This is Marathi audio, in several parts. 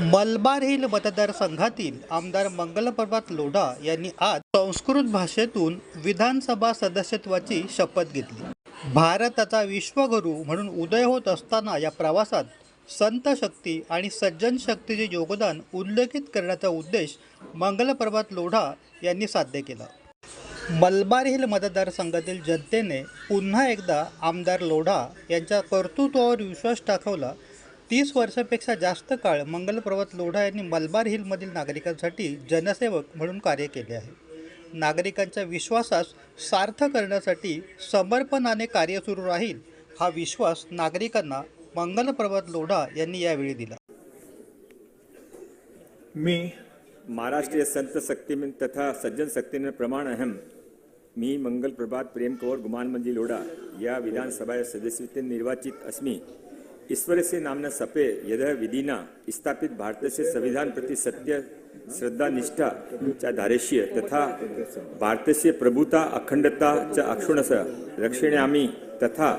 मलबार हिल मतदारसंघातील आमदार मंगलप्रभात लोढा यांनी आज संस्कृत भाषेतून विधानसभा सदस्यत्वाची शपथ घेतली. भारताचा विश्वगुरू म्हणून उदय होत असताना या प्रवासात संत शक्ती आणि सज्जन शक्तीचे योगदान उल्लेखित करण्याचा उद्देश मंगलप्रभात लोढा यांनी साध्य केला. मलबार हिल मतदारसंघातील जनतेने पुन्हा एकदा आमदार लोढा यांच्या कर्तृत्वावर विश्वास दाखवला तीस वर्षापेक्षा जास्त काळ मंगलप्रभात लोढा यांनी मलबार हिलमधील नागरिकांसाठी जनसेवक म्हणून कार्य केले आहे. नागरिकांच्या विश्वासास सार्थ करण्यासाठी समर्पणाने कार्य सुरू राहील हा विश्वास नागरिकांना मंगलप्रभात लोढा यांनी यावेळी दिला. मी महाराष्ट्रीय संत शक्ति में तथा सज्जन शक्ति में प्रमाण अहम मी मंगल प्रभात प्रेम कौर गुमान मंजी लोढा या विधानसभा सदस्य निर्वाचित अस्मि ईश्वरस्य नामना सपे यद विधिना स्थापित भारतस्य संविधान प्रति सत्य श्रद्धा निष्ठा च धारेष्य तथा भारतस्य प्रभुता अखंडता च अक्षुणस रक्षणामि तथा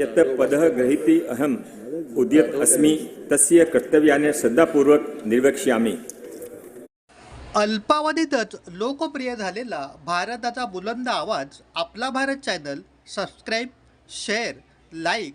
यत पदः ग्रहीति अहम उद्यत अस्मि तस्य कर्तव्याने श्रद्धापूर्वक निर्वक्ष्यामि। अल्पावधीतच लोकप्रिय झालेला भारताचा बुलंद आवाज आपला Bharat channel subscribe share like